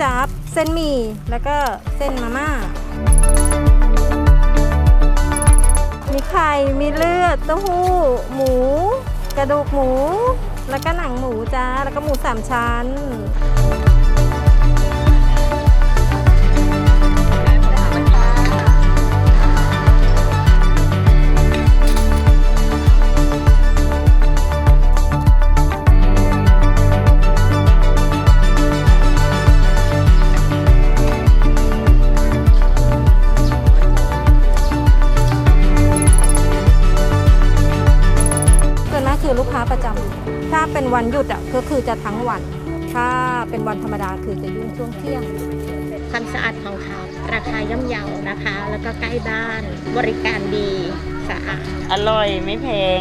จับเส้นหมี่แล้วก็เส้นมาม่า มีไข่ มีเลือด เต้าหู้ หมู กระดูกหมู แล้วก็หนังหมูจ้า แล้วก็หมูสามชั้น คือลูกค้าประจำถ้าเป็นวันหยุดอะก็คือจะทั้งวัน ถ้าเป็นวันธรรมดาคือจะยุ่งช่วงเที่ยง ความสะอาดของเขาราคาย่อมเยานะคะ แล้วก็ใกล้บ้าน บริการดี สะอาด อร่อยไม่แพง